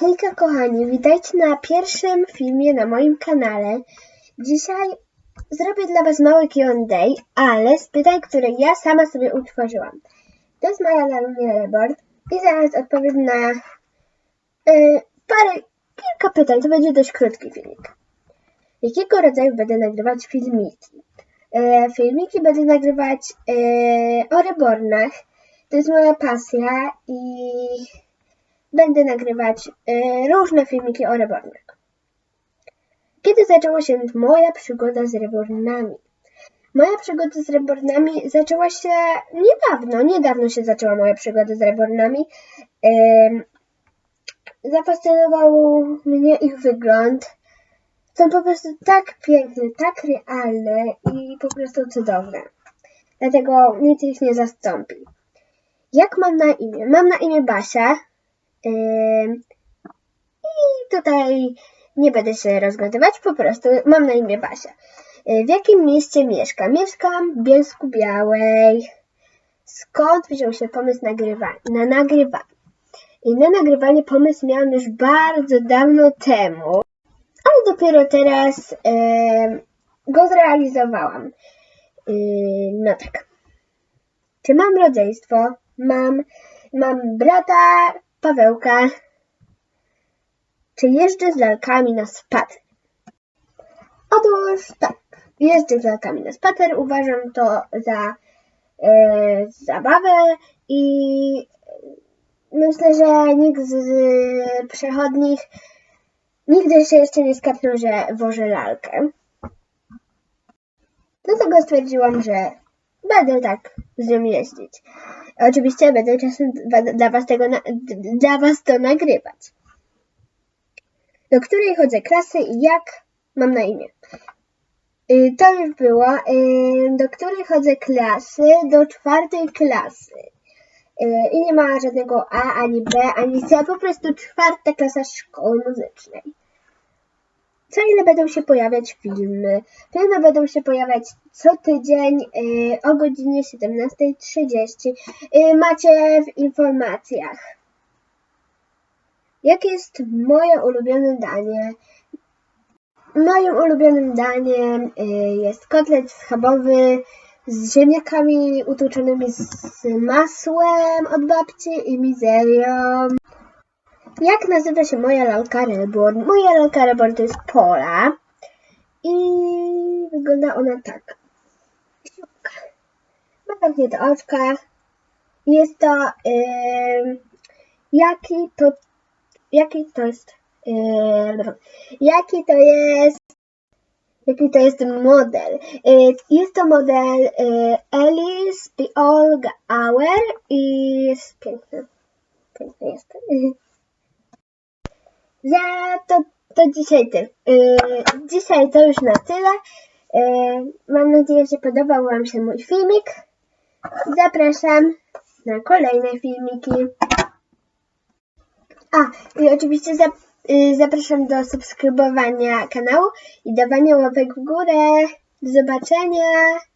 Hejka kochani, witajcie na pierwszym filmie na moim kanale. Dzisiaj zrobię dla Was mały Q&A, ale z pytań, które ja sama sobie utworzyłam. To jest moja Lalunia i zaraz odpowiem na y, parę, kilka pytań. To będzie dość krótki filmik. Jakiego rodzaju będę nagrywać filmiki? E, filmiki będę nagrywać e, o rebornach. To jest moja pasja i będę nagrywać e, różne filmiki o rebornach. Kiedy zaczęła się moja przygoda z rebornami? Moja przygoda z rebornami zaczęła się niedawno. Niedawno się zaczęła moja przygoda z rebornami. Zafascynował mnie ich wygląd. Są po prostu tak piękne, tak realne i po prostu cudowne. Dlatego nic ich nie zastąpi. Jak mam na imię? Mam na imię Basia. I tutaj nie będę się rozgadywać, po prostu mam na imię Basia. Y, W jakim mieście mieszkam? Mieszkam w Bielsku Białej. Skąd wziął się pomysł nagrywa- na nagrywanie? I na nagrywanie pomysł miałam już bardzo dawno temu, ale dopiero teraz em, go zrealizowałam. Y, no tak. Czy mam rodzeństwo? Mam. Mam brata Pawełka. Czy jeżdżę z lalkami na spacer? Otóż tak. Jeżdżę z lalkami na spacer. Uważam to za e, zabawę i myślę, że nikt z przechodnich nigdy się jeszcze nie skapnął, że wożę lalkę. Dlatego stwierdziłam, że będę tak z nią jeździć. Oczywiście będę czasem dla- was, tego na, dla was to nagrywać. Do której chodzę klasy i jak mam na imię? Y, To już było. Y, Do której chodzę klasy? Do czwartej klasy. Y, I nie ma żadnego A, ani B, ani C, po prostu czwarta klasa szkoły muzycznej. Co ile będą się pojawiać filmy? Filmy będą się pojawiać co tydzień y, o godzinie 17.30. Y, macie w informacjach. Jakie jest moje ulubione danie? Moim ulubionym daniem y, jest kotlet schabowy z ziemniakami utłuczonymi z masłem od babci i mizerią. Jak nazywa się moja lalka Reborn? Moja lalka Reborn to jest Pola i wygląda ona tak. Ma zamknięte oczka. Jest to ym, jaki to jaki to jest ym, jaki to jest jaki to jest model. Y, Jest to model y, Alice Old Hour i jest piękny. Piękny jest. Za to, to dzisiaj tyle. Yy, dzisiaj to już na tyle. Yy, mam nadzieję, że podobał Wam się mój filmik. Zapraszam na kolejne filmiki. A, i oczywiście zap, yy, zapraszam do subskrybowania kanału i dawania łapek w górę. Do zobaczenia.